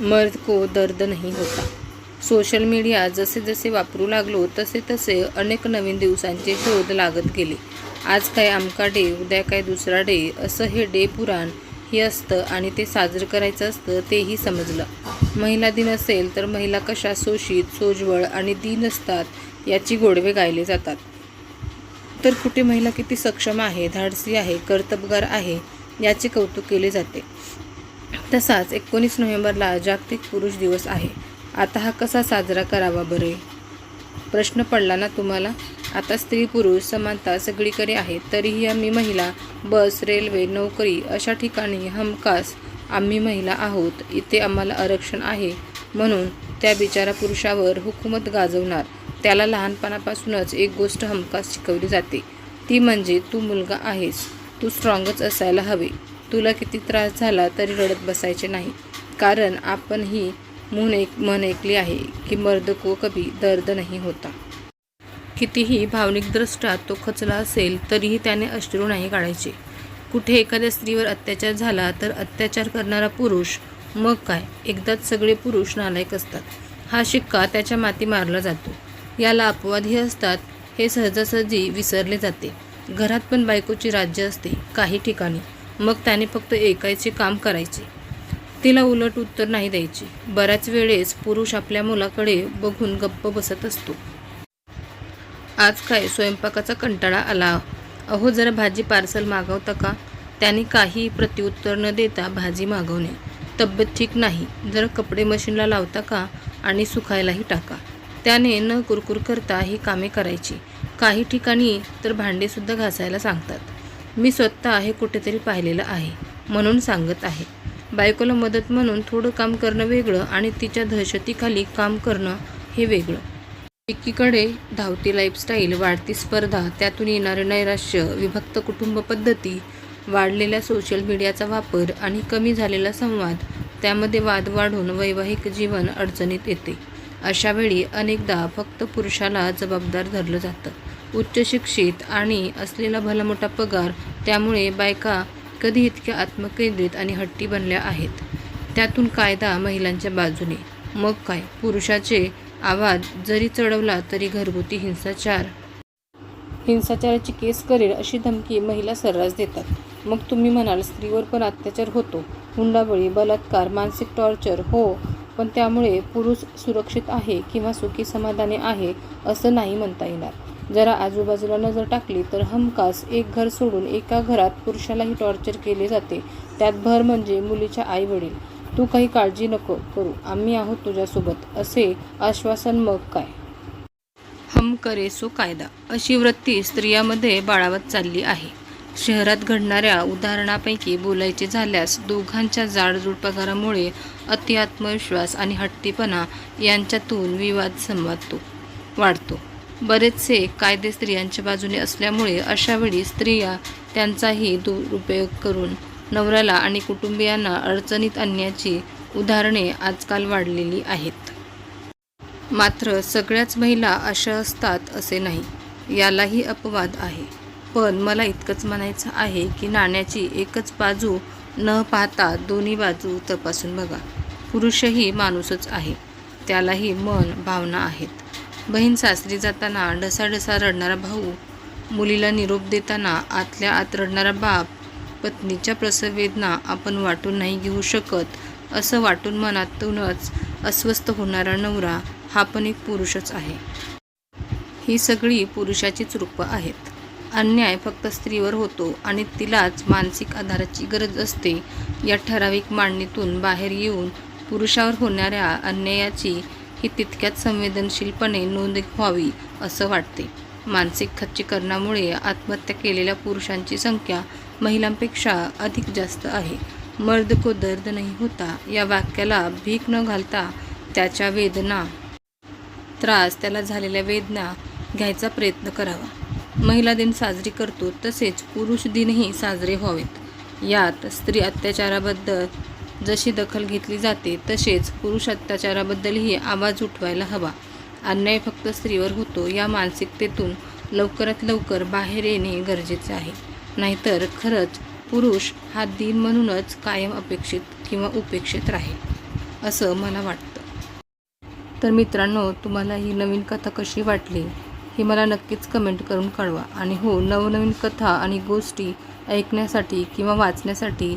मर्द को दर्द नाही होता. सोशल मीडिया जसे जसे वापरू लागलो तसे तसे अनेक नवीन दिवसांचे शोध लागत गेले. आज काय आमका डे उद्या काय दुसरा डे असं हे डे पुराण हे असतं आणि ते साजरं करायचं असतं तेही समजलं. महिला दिन असेल तर महिला कशा शोषित सोज्वळ आणि दिन असतात याची गोडवे गायले जातात. तर कुठे महिला किती सक्षम आहे धाडसी आहे कर्तबगार आहे याचे कौतुक केले जाते. तसाच एकोणीस नोव्हेंबरला जागतिक पुरुष दिवस आहे. आता हा कसा साजरा करावा बरे? प्रश्न पडला ना तुम्हाला? आता स्त्री पुरुष समानता सगळीकडे आहे तरीही आम्ही महिला बस रेल्वे नोकरी अशा ठिकाणी हमखास आम्ही महिला आहोत. इथे आम्हाला आरक्षण आहे म्हणून त्या बिचारा पुरुषावर हुकूमत गाजवणार. त्याला लहानपणापासूनच एक गोष्ट हमखास शिकवली जाते. ती म्हणजे तू मुलगा आहेस. तू स्ट्रॉंगच असायला हवे. तुला किती त्रास झाला तरी रडत बसायचे नाही. कारण आपण ही म्हणून एक मन ऐकली आहे की मर्द को कभी दर्द नाही होता. कितीही भावनिकदृष्ट्या तो खचला असेल तरीही त्याने अश्रू नाही काढायचे. कुठे एखाद्या स्त्रीवर अत्याचार झाला तर अत्याचार करणारा पुरुष मग काय? एकदाच सगळे पुरुष नालायक असतात. हा शिक्का त्याच्या माती मारला जातो. याला अपवादही असतात हे सहजासहजी विसरले जाते. घरात पण बायकोची राज्य असते काही ठिकाणी. मग त्याने फक्त ऐकायचे काम करायचे. तिला उलट उत्तर नाही द्यायचे. बऱ्याच वेळेस पुरुष आपल्या मुलाकडे बघून गप्प बसत असतो. आज काय स्वयंपाकाचा कंटाळा आला? अहो जरा भाजी पार्सल मागवता का? त्याने काही प्रत्युत्तर न देता भाजी मागवणे. तब्येत ठीक नाही. जरा कपडे मशीनला लावता का? आणि सुकायलाही टाका. त्याने न कुरकुर करता ही कामे करायची. काही ठिकाणी तर भांडेसुद्धा घासायला सांगतात. मी स्वतः हे कुठेतरी पाहिलेलं आहे म्हणून सांगत आहे. बायकोला मदत म्हणून थोडं काम करणं वेगळं आणि तिच्या दहशतीखाली काम करणं हे वेगळं. एकीकडे धावती लाईफस्टाईल वाढती स्पर्धा त्यातून येणारे नैराश्य विभक्त कुटुंब पद्धती वाढलेल्या सोशल मीडियाचा वापर आणि कमी झालेला संवाद त्यामध्ये वाद वाढून वैवाहिक जीवन अडचणीत येते. अशावेळी अनेकदा फक्त पुरुषाला जबाबदार धरलं जातं. उच्चशिक्षित आणि असलेला भलामोठा पगार त्यामुळे बायका कधी इतक्या आत्मकेंद्रित आणि हट्टी बनल्या आहेत? त्यातून कायदा महिलांच्या बाजूने. मग काय? पुरुषाचे आवाज जरी चढवला तरी घरगुती हिंसाचार. हिंसाचाराची केस करेल अशी धमकी महिला सर्रास देतात. मग तुम्ही म्हणाल स्त्रीवर पण अत्याचार होतो. हुंडाबळी बलात्कार मानसिक टॉर्चर हो पण त्यामुळे पुरुष सुरक्षित आहे किंवा सुखी समाधानी आहे असं नाही म्हणता येणार. जरा आजूबाजूला नजर टाकली तर हमखास एक घर सोडून एका घरात पुरुषालाही टॉर्चर केले जाते. त्यात भर म्हणजे मुलीच्या आई वडील तू काही काळजी नको करू. आम्ही आहोत तुझ्यासोबत. असे आश्वासन मग काय? हम करे सो कायदा. अशी वृत्ती स्त्रियामध्ये बाळावत चालली आहे. शहरात घडणाऱ्या उदाहरणापैकी बोलायचे झाल्यास दोघांच्या जाडजूड पगारामुळे अति आत्मविश्वास आणि हट्टीपणा यांच्यातून विवाद संवादतो वाढतो. बरेचसे कायदे स्त्रियांच्या बाजूने असल्यामुळे अशावेळी स्त्रिया त्यांचाही दुरुपयोग करून नवऱ्याला आणि कुटुंबियांना अडचणीत आणण्याची उदाहरणे आजकाल वाढलेली आहेत. मात्र सगळ्याच महिला अशा असतात असे नाही. यालाही अपवाद आहे. पण मला इतकंच म्हणायचं आहे की नाण्याची एकच बाजू न पाहता दोन्ही बाजू तपासून बघा. पुरुषही माणूसच आहे. त्यालाही मन भावना आहेत. बहीण सासरी जाताना ढसाढसा रडणारा भाऊ मुलीला निरोप देताना आतल्या आत रडणारा बाप पत्नीच्या प्रसववेदना आपण वाटून नाही घेऊ शकत असं वाटून मनातूनच अस्वस्थ होणारा नवरा हा पण एक पुरुषच आहे. ही सगळी पुरुषाचीच रूपं आहेत. अन्याय फक्त स्त्रीवर होतो आणि तिलाच मानसिक आधाराची गरज असते. या ठराविक मांडणीतून बाहेर येऊन पुरुषावर होणाऱ्या अन्यायाची ही तितक्याच संवेदनशीलपणे नोंद व्हावी असं वाटते. मानसिक खच्चीकरणामुळे आत्महत्या केलेल्या पुरुषांची संख्या महिलांपेक्षा अधिक जास्त आहे. मर्द को दर्द नाही होता या वाक्याला भीक न घालता त्याच्या वेदना त्रास त्याला झालेल्या वेदना घ्यायचा प्रयत्न करावा. महिला दिन साजरी करतो तसेच पुरुष दिनही साजरे व्हावेत. यात स्त्री अत्याचाराबद्दल जशी दखल घेतली जाते तसेच पुरुष अत्याचाराबद्दलही आवाज उठवायला हवा. अन्याय फक्त स्त्रीवर होतो या मानसिकतेतून लवकरात लवकर बाहेर येणे गरजेचे आहे. नाहीतर खरंच पुरुष हा दिन म्हणूनच कायम अपेक्षित किंवा उपेक्षित राहील असं मला वाटतं. तर मित्रांनो तुम्हाला ही नवीन कथा कशी वाटली हे मला नक्कीच कमेंट करून कळवा. आणि हो नवनवीन कथा आणि गोष्टी ऐकण्यासाठी किंवा वाचण्यासाठी